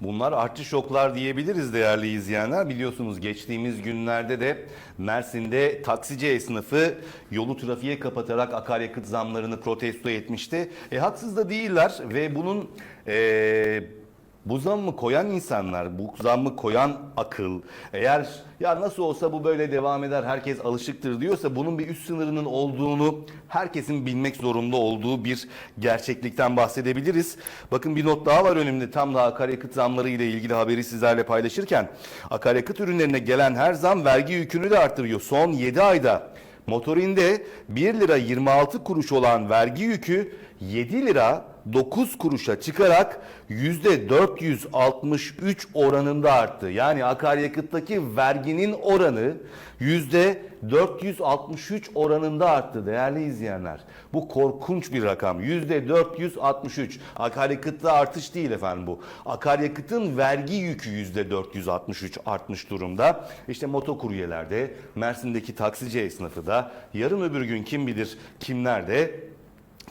Bunlar artçı şoklar diyebiliriz değerli izleyenler. Biliyorsunuz geçtiğimiz günlerde de Mersin'de taksici esnafı yolu trafiğe kapatarak akaryakıt zamlarını protesto etmişti. E, haksız da değiller ve bunun e, bu zammı koyan insanlar, bu zammı koyan akıl eğer ya nasıl olsa bu böyle devam eder herkes alışıktır diyorsa bunun bir üst sınırının olduğunu herkesin bilmek zorunda olduğu bir gerçeklikten bahsedebiliriz. Bakın bir not daha var önümde tam da akaryakıt zamları ile ilgili haberi sizlerle paylaşırken akaryakıt ürünlerine gelen her zam vergi yükünü de artırıyor. Son 7 ayda motorinde 1 lira 26 kuruş olan vergi yükü 7 lira 9 kuruşa çıkarak %463 oranında arttı. Yani akaryakıttaki verginin oranı %463 oranında arttı değerli izleyenler. Bu korkunç bir rakam. %463. Akaryakıtta artış değil efendim bu. Akaryakıtın vergi yükü %463 artmış durumda. İşte motokuryelerde, Mersin'deki taksici esnafı da yarın öbür gün kim bilir kimler de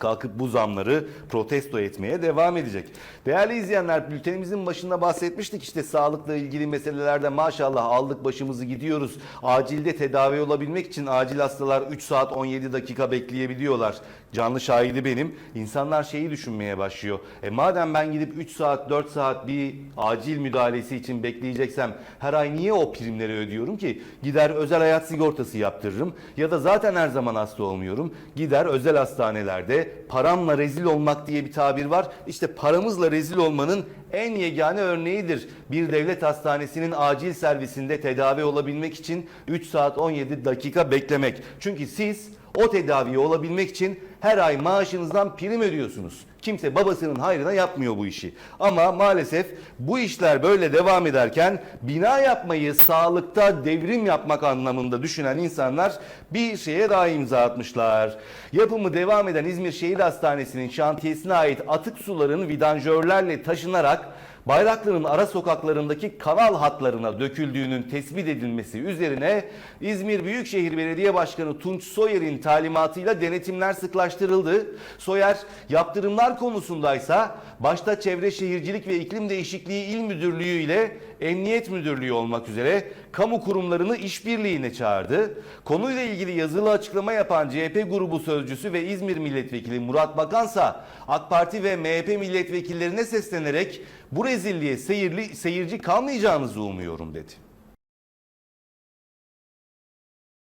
kalkıp bu zamları protesto etmeye devam edecek. Değerli izleyenler bültenimizin başında bahsetmiştik işte sağlıkla ilgili meselelerde maşallah aldık başımızı gidiyoruz. Acilde tedavi olabilmek için acil hastalar 3 saat 17 dakika bekleyebiliyorlar. Canlı şahidi benim. İnsanlar şeyi düşünmeye başlıyor. E madem ben gidip 3 saat 4 saat bir acil müdahalesi için bekleyeceksem her ay niye o primleri ödüyorum ki? Gider özel hayat sigortası yaptırırım ya da zaten her zaman hasta olmuyorum. Gider özel hastanelerde paramla rezil olmak diye bir tabir var. İşte paramızla rezil olmanın en yegane örneğidir. Bir devlet hastanesinin acil servisinde tedavi olabilmek için 3 saat 17 dakika beklemek. Çünkü siz o tedaviye olabilmek için her ay maaşınızdan prim ödüyorsunuz. Kimse babasının hayrına yapmıyor bu işi. Ama maalesef bu işler böyle devam ederken bina yapmayı sağlıkta devrim yapmak anlamında düşünen insanlar bir şeye daha imza atmışlar. Yapımı devam eden İzmir Şehir Hastanesi'nin şantiyesine ait atık suların vidanjörlerle taşınarak Bayraklı'nın ara sokaklarındaki kanal hatlarına döküldüğünün tespit edilmesi üzerine İzmir Büyükşehir Belediye Başkanı Tunç Soyer'in talimatıyla denetimler sıklaştırıldı. Soyer yaptırımlar konusundaysa başta Çevre Şehircilik ve İklim Değişikliği İl Müdürlüğü ile Emniyet Müdürlüğü olmak üzere kamu kurumlarını işbirliğine çağırdı. Konuyla ilgili yazılı açıklama yapan CHP grubu sözcüsü ve İzmir Milletvekili Murat Bakansa AK Parti ve MHP milletvekillerine seslenerek bu rezilliğe seyirli, seyirci kalmayacağınızı umuyorum dedi.